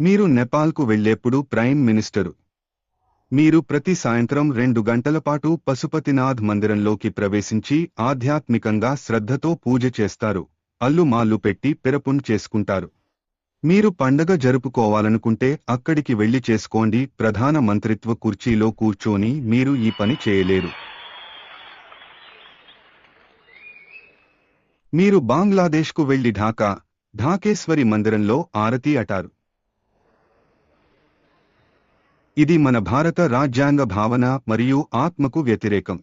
మీరు నెపాల్కు వెళ్ళేప్పుడు prime minister. మీరు ప్రతి సాయంత్రం రెండు గంటల పాటు పశుపతినాథ్ మందిరంలోకి ప్రవేశించి ఆధ్యాత్మికంగా శ్రద్ధతో పూజ చేస్తారు. అల్లుమాల్లు పెట్టి పిరపున్ చేసుకుంటారు. మీరు పండగ జరుపుకోవాలనుకుంటే అక్కడికి వెళ్ళి చేసుకోండి. ప్రధాన మంత్రిత్వ కుర్చీలో కూర్చొని మీరు ఈ పని చేయలేరు. మీరు బంగ్లాదేశ్కు వెళ్ళి ఢాకా ఢాకేశ్వరి మందిరంలో ఆరతి అటారు. ఇది మన భారత రాజ్యాంగ భావన మరియు ఆత్మకు వ్యతిరేకం.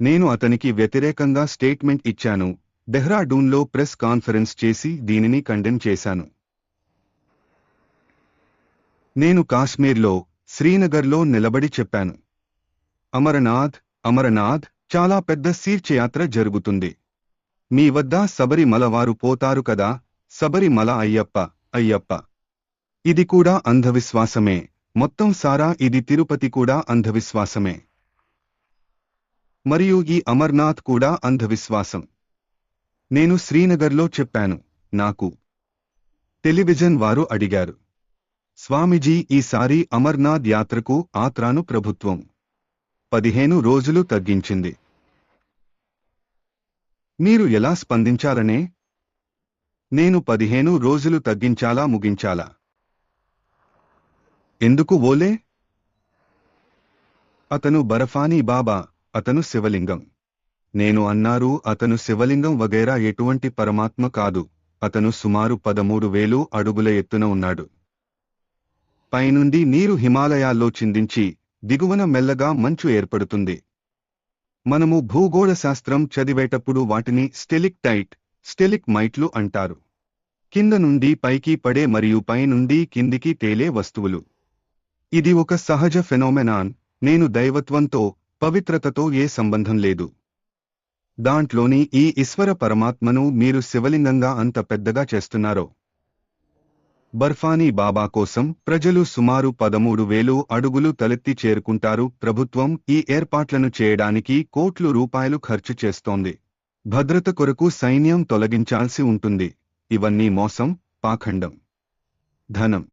నేను అతనికి వ్యతిరేకంగా స్టేట్మెంట్ ఇచ్చాను. డెహ్రాడూన్లో ప్రెస్ కాన్ఫరెన్స్ చేసి దీనిని కండెమ్ చేశాను. నేను కాశ్మీర్లో శ్రీనగర్లో నిలబడి చెప్పాను. అమరనాథ్ అమరనాథ్ చాలా పెద్ద తీర్థయాత్ర జరుగుతుంది. మీ వద్ద శబరిమల వారు పోతారు కదా? శబరిమల అయ్యప్ప అయ్యప్ప. ఇది కూడా అంధవిశ్వాసమే. మొత్తం సారా ఇది తిరుపతి కూడా అంధవిశ్వాసమే. మరియు ఈ అమర్నాథ్ కూడా అంధవిశ్వాసం. నేను శ్రీనగర్లో చెప్పాను నాకు టెలివిజన్ వారు అడిగారు. స్వామిజీ ఈసారి అమర్నాథ్ యాత్రకు ఆత్రాను ప్రభుత్వం పదిహేను రోజులు తగ్గించింది. మీరు ఎలా స్పందించాలనే? నేను పదిహేను రోజులు తగ్గించాలా ముగించాలా? ఎందుకు ఓలే అతను బరఫానీ బాబా అతను శివలింగం. నేను అన్నారు అతను శివలింగం వగైరా ఎటువంటి పరమాత్మ కాదు. అతను సుమారు పదమూడు వేలు అడుగుల ఎత్తున ఉన్నాడు. పైనుండి నీరు హిమాలయాల్లో చిందించి దిగువన మెల్లగా మంచు ఏర్పడుతుంది. మనము భూగోళ శాస్త్రం చదివేటప్పుడు వాటిని స్టెలిక్ టైట్ స్టెలిక్ మైట్లు అంటారు. కింద నుండి పైకి పడే మరియు పైనుండి కిందికి తేలే వస్తువులు. ఇది ఒక సహజ ఫెనోమెనాన్. నేను దైవత్వంతో పవిత్రతతో ఏ సంబంధం లేదు. దాంట్లోని ఈ ఈశ్వర పరమాత్మను మీరు శివలింగంగా అంత పెద్దగా చేస్తున్నారో. బర్ఫానీ బాబా కోసం ప్రజలు సుమారు పదమూడు వేలు అడుగులు తలెత్తి చేరుకుంటారు. ప్రభుత్వం ఈ ఏర్పాట్లను చేయడానికి కోట్లు రూపాయలు ఖర్చు చేస్తోంది. భద్రత కొరకు సైన్యం తొలగించాల్సి ఉంటుంది. ఇవన్నీ మోసం పాఖండం. ధనం.